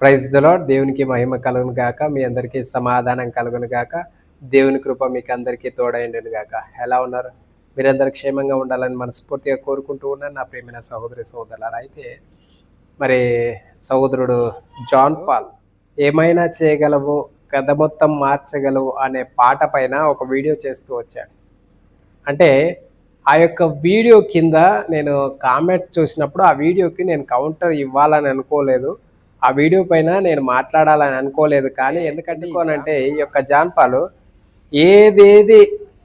Praise దలో దేవునికి మహిమ కలుగును గాక. మీ అందరికీ సమాధానం కలుగును గాక. దేవుని కృప మీకు అందరికీ తోడైండును గాక. ఎలా ఉన్నారు? మీరందరూ క్షేమంగా ఉండాలని మనస్ఫూర్తిగా కోరుకుంటూ ఉన్నాను నా ప్రియమైన సహోదరి సహోదరులారా అయితే మరి సహోదరుడు జాన్ పాల్ ఏమైనా చేయగలవు? కథ మొత్తం మార్చగలవు అనే పాట పైన ఒక వీడియో చేస్తూ వచ్చాడు. అంటే ఆ యొక్క వీడియో కింద నేను కామెంట్ చూసినప్పుడు ఆ వీడియోకి నేను కౌంటర్ ఇవ్వాలని అనుకోలేదు. ఆ వీడియో పైన నేను మాట్లాడాలని అనుకోలేదు కానీ ఎందుకంటే అంటే ఈ యొక్క జాన్పాలు ఏదేది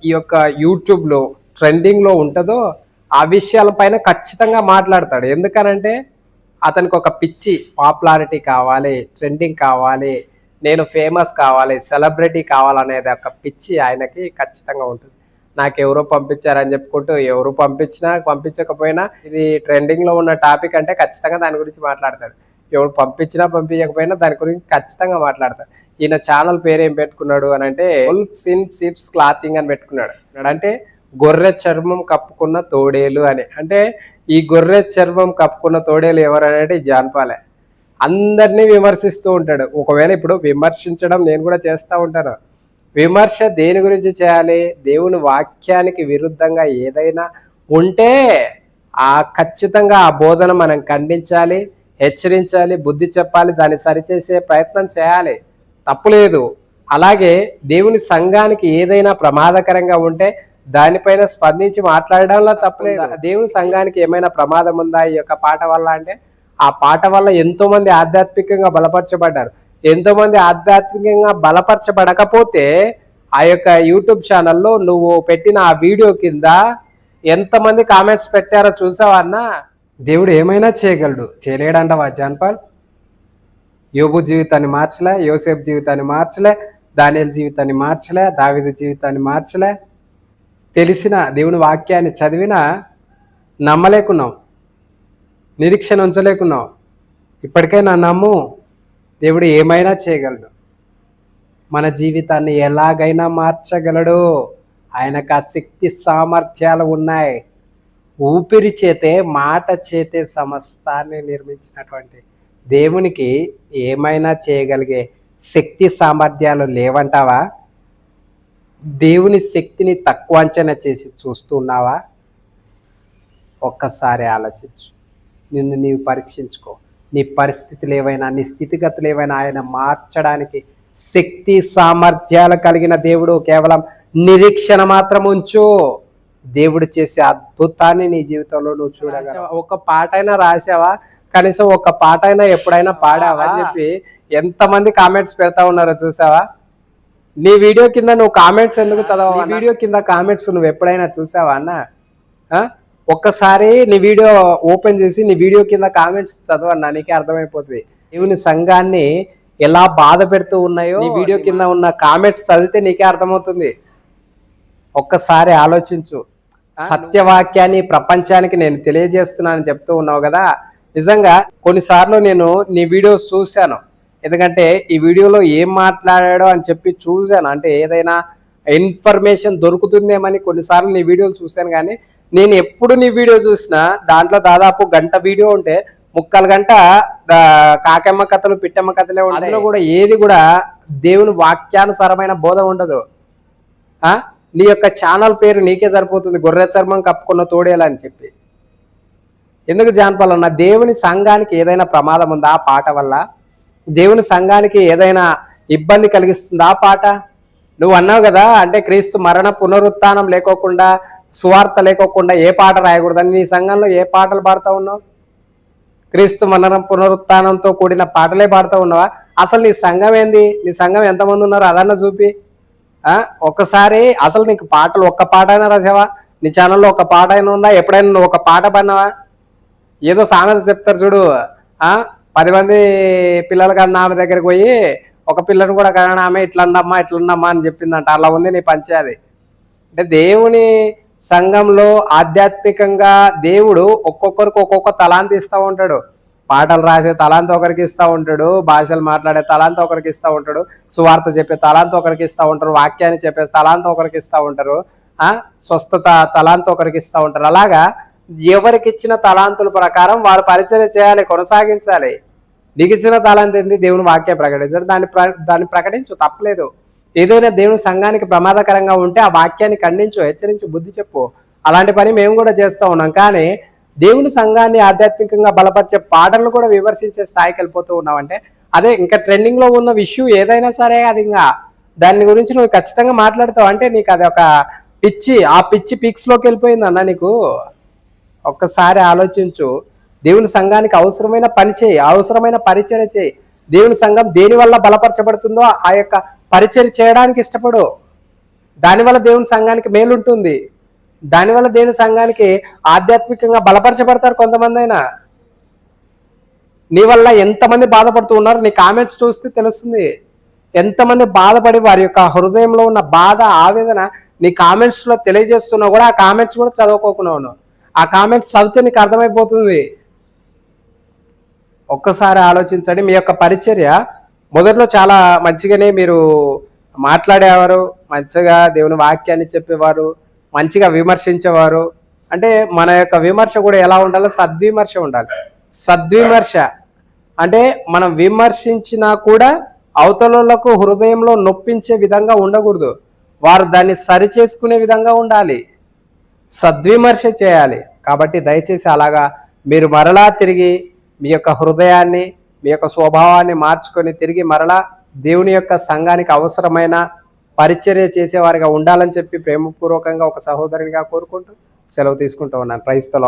ఈ యొక్క యూట్యూబ్లో ట్రెండింగ్లో ఉంటుందో ఆ విషయాలపైన ఖచ్చితంగా మాట్లాడతాడు. ఎందుకనంటే అతనికి ఒక పిచ్చి పాపులారిటీ కావాలి ట్రెండింగ్ కావాలి నేను ఫేమస్ కావాలి సెలబ్రిటీ కావాలనేది ఒక పిచ్చి ఆయనకి ఖచ్చితంగా ఉంటుంది. నాకు ఎవరో పంపించారని చెప్పుకుంటూ ఎవరు పంపించినా పంపించకపోయినా ఇది ట్రెండింగ్లో ఉన్న టాపిక్ అంటే ఖచ్చితంగా దాని గురించి మాట్లాడతాడు. ఎవరు పంపించినా పంపించకపోయినా దాని గురించి ఖచ్చితంగా మాట్లాడతాడు ఈయన ఛానల్ పేరు ఏం పెట్టుకున్నాడు అని అంటే ఉల్ఫ్ సిన్ సిప్స్ క్లాతింగ్ అని పెట్టుకున్నాడు. అంటే గొర్రె చర్మం కప్పుకున్న తోడేలు అని. అంటే ఈ గొర్రె చర్మం కప్పుకున్న తోడేలు ఎవరు అంటే జాన్పాలే అందరినీ విమర్శిస్తూ ఉంటాడు. ఒకవేళ ఇప్పుడు విమర్శించడం నేను కూడా చేస్తూ ఉంటాను. విమర్శ దేని గురించి చేయాలి? దేవుని వాక్యానికి విరుద్ధంగా ఏదైనా ఉంటే ఆ ఖచ్చితంగా ఆ బోధన మనం ఖండించాలి. హెచ్చరించాలి బుద్ధి చెప్పాలి దాన్ని సరిచేసే ప్రయత్నం చేయాలి. తప్పులేదు అలాగే దేవుని సంఘానికి ఏదైనా ప్రమాదకరంగా ఉంటే దానిపైన స్పందించి మాట్లాడడంలో తప్పలేదు దేవుని సంఘానికి ఏమైనా ప్రమాదం ఉందా ఈ యొక్క పాట వల్ల అంటే ఆ పాట వల్ల ఎంతో మంది ఆధ్యాత్మికంగా బలపరచబడ్డారు. ఎంతో మంది ఆధ్యాత్మికంగా బలపరచబడకపోతే ఆ యొక్క యూట్యూబ్ ఛానల్లో నువ్వు పెట్టిన ఆ వీడియో కింద ఎంతమంది కామెంట్స్ పెట్టారో చూసావా అన్న? దేవుడు ఏమైనా చేయగలడు. చేయలేడంటవా జాన్పాల్ యోగు జీవితాన్ని మార్చలే యోసేఫ్ జీవితాన్ని మార్చలే దానియల్ జీవితాన్ని మార్చలే దావిద జీవితాన్ని మార్చలే. తెలిసిన దేవుని వాక్యాన్ని చదివినా నమ్మలేకున్నావు. నిరీక్షణ ఉంచలేకున్నావు. ఇప్పటికైనా నమ్ము దేవుడు ఏమైనా చేయగలడు. మన జీవితాన్ని ఎలాగైనా మార్చగలడు. ఆయనకు ఆ శక్తి సామర్థ్యాలు ఉన్నాయి. ఊపిరి చేతే మాట చేతే సమస్తాన్ని నిర్మించినటువంటి దేవునికి ఏమైనా చేయగలిగే శక్తి సామర్థ్యాలు లేవంటావా? దేవుని శక్తిని తక్కువ అంచనా చేసి చూస్తున్నావా ఒక్కసారి ఆలోచించు. నిన్ను నీవు పరీక్షించుకో. నీ పరిస్థితులు ఏవైనా నీ స్థితిగతులు ఏవైనా ఆయన మార్చడానికి శక్తి సామర్థ్యాలు కలిగిన దేవుడు కేవలం నిరీక్షణ మాత్రం ఉంచు. దేవుడు చేసే అద్భుతాన్ని నీ జీవితంలో నువ్వు చూడగా ఒక పాట అయినా రాసావా? కనీసం ఒక పాట అయినా ఎప్పుడైనా పాడావా? అని చెప్పి ఎంతమంది కామెంట్స్ పెడతా ఉన్నారో చూసావా? నీ వీడియో కింద నువ్వు కామెంట్స్ ఎందుకు చదవా వీడియో కింద కామెంట్స్ నువ్వు ఎప్పుడైనా చూసావా అన్న? ఒక్కసారి నీ వీడియో ఓపెన్ చేసి నీ వీడియో కింద కామెంట్స్ చదవన్నా నీకే అర్థమైపోతుంది. దేవుని సంఘాన్ని ఎలా బాధ పెడుతూ ఉన్నాయో నీ వీడియో కింద ఉన్న కామెంట్స్ చదివితే నీకే అర్థమవుతుంది. ఒక్కసారి ఆలోచించు. సత్యవాక్యాన్ని ప్రపంచానికి నేను తెలియజేస్తున్నానని చెప్తూ ఉన్నావు కదా. నిజంగా కొన్నిసార్లు నేను నీ వీడియోస్ చూశాను. ఎందుకంటే ఈ వీడియోలో ఏం మాట్లాడాడో అని చెప్పి చూశాను. అంటే ఏదైనా ఇన్ఫర్మేషన్ దొరుకుతుందేమని కొన్నిసార్లు నీ వీడియోలు చూశాను కానీ నేను ఎప్పుడు నీ వీడియో చూసినా దాంట్లో దాదాపు గంట వీడియో ఉంటే ముక్కలు గంట కాకెమ్మ కథలు పిట్టమ్మ కథలే ఉంటాయి. అందులో కూడా ఏది కూడా దేవుని వాక్యానుసారమైన బోధ ఉండదు. ఆ? నీ యొక్క ఛానల్ పేరు నీకే సరిపోతుంది. గొర్రె చర్మం కప్పుకున్న తోడేలా అని చెప్పి. ఎందుకు జానపాలన్న దేవుని సంఘానికి ఏదైనా ప్రమాదం ఉందా? ఆ పాట వల్ల దేవుని సంఘానికి ఏదైనా ఇబ్బంది కలిగిస్తుందా? ఆ పాట? నువ్వు అన్నావు కదా అంటే క్రీస్తు మరణ పునరుత్నం లేకోకుండా సువార్త లేకోకుండా ఏ పాట రాయకూడదని నీ సంఘంలో ఏ పాటలు పాడుతూ ఉన్నావు? క్రీస్తు మరణం పునరుత్నంతో కూడిన పాటలే పాడుతూ ఉన్నావా? అసలు నీ సంఘం ఏంది? నీ సంఘం ఎంతమంది ఉన్నారో అదన్న చూపి. ఒక్కసారి అసలు నీకు పాటలు ఒక్క పాట అయినా రాసావా? నీ ఛానల్లో ఒక పాట అయినా ఉందా? ఎప్పుడైనా నువ్వు ఒక పాట పడినావా? ఏదో సామెత చెప్తారు చూడు. పది మంది పిల్లలు కన్నా ఆమె దగ్గరికి పోయి ఒక పిల్లని కూడా కానీ ఆమె ఇట్లన్నమ్మా ఉండమ్మా అని చెప్పిందంట. అలా ఉంది నీ పంచాది అంటే దేవుని సంఘంలో ఆధ్యాత్మికంగా దేవుడు ఒక్కొక్కరికి ఒక్కొక్క తలాంతి ఇస్తూ ఉంటాడు. పాటలు రాసే తలాంత ఒకరికి ఇస్తూ ఉంటాడు భాషలు మాట్లాడే తలాంత ఒకరికి ఇస్తూ ఉంటాడు సువార్త చెప్పే తలాంత ఒకరికి ఇస్తూ ఉంటారు వాక్యాన్ని చెప్పే తలాంత ఒకరికి ఇస్తూ ఉంటారు స్వస్థత తలాంత ఒకరికి ఇస్తూ ఉంటారు. అలాగా ఎవరికి ఇచ్చిన తలాంతుల ప్రకారం వారు పరిచయం చేయాలి కొనసాగించాలి. నీకు ఇచ్చిన తాళంత ఏంది? దేవుని వాక్యం ప్రకటించడం దాన్ని ప్ర- దాన్ని ప్రకటించు తప్పలేదు. ఏదైనా దేవుని సంఘానికి ప్రమాదకరంగా ఉంటే ఆ వాక్యాన్ని ఖండించు హెచ్చరించు బుద్ధి చెప్పు. అలాంటి పని మేము కూడా చేస్తూ ఉన్నాం. కానీ దేవుని సంఘాన్ని ఆధ్యాత్మికంగా బలపరిచే పాటలు కూడా విమర్శించే స్థాయికి వెళ్ళిపోతూ ఉన్నామంటే అదే ఇంకా ట్రెండింగ్లో ఉన్న ఇష్యూ ఏదైనా సరే అది ఇంకా దాని గురించి నువ్వు ఖచ్చితంగా మాట్లాడతావు అంటే నీకు అది ఒక పిచ్చి ఆ పిచ్చి పిక్స్లోకి వెళ్ళిపోయింది అన్న నీకు? ఒక్కసారి ఆలోచించు. దేవుని సంఘానికి అవసరమైన పని చేయి అవసరమైన పరిచర్య చేయి. దేవుని సంఘం దేని వల్ల బలపరచబడుతుందో ఆ యొక్క పరిచర్య చేయడానికి ఇష్టపడు. దానివల్ల దేవుని సంఘానికి మేలుంటుంది. దానివల్ల దేని సంఘానికి ఆధ్యాత్మికంగా బలపరచబడతారు కొంతమంది అయినా? నీ వల్ల ఎంతమంది బాధపడుతూ ఉన్నారు? నీ కామెంట్స్ చూస్తే తెలుస్తుంది. ఎంతమంది బాధపడి వారి యొక్క హృదయంలో ఉన్న బాధ ఆవేదన నీ కామెంట్స్లో తెలియజేస్తున్నా కూడా ఆ కామెంట్స్ కూడా చదువుకోకుండా ఆ కామెంట్స్ చదివితే నీకు అర్థమైపోతుంది. ఒక్కసారి ఆలోచించండి. మీ యొక్క పరిచర్య మొదట్లో చాలా మంచిగానే మీరు మాట్లాడేవారు. మంచిగా దేవుని వాక్యాన్ని చెప్పేవారు. మంచిగా విమర్శించేవారు. అంటే మన యొక్క విమర్శ కూడా ఎలా ఉండాలి సద్విమర్శ ఉండాలి. సద్విమర్శ అంటే మనం విమర్శించినా కూడా అవతలకు హృదయంలో నొప్పించే విధంగా ఉండకూడదు. వారు దాన్ని సరిచేసుకునే విధంగా ఉండాలి. సద్విమర్శ చేయాలి. కాబట్టి దయచేసి అలాగా మీరు మరలా తిరిగి మీ యొక్క హృదయాన్ని మీ యొక్క స్వభావాన్ని మార్చుకొని తిరిగి మరలా దేవుని యొక్క సంఘానికి అవసరమైన పరిచర్య చేసేవారిగా ఉండాలని చెప్పి ప్రేమపూర్వకంగా ఒక సహోదరునిగా కోరుకుంటూ సెలవు తీసుకుంటూ ఉన్నాను. Price the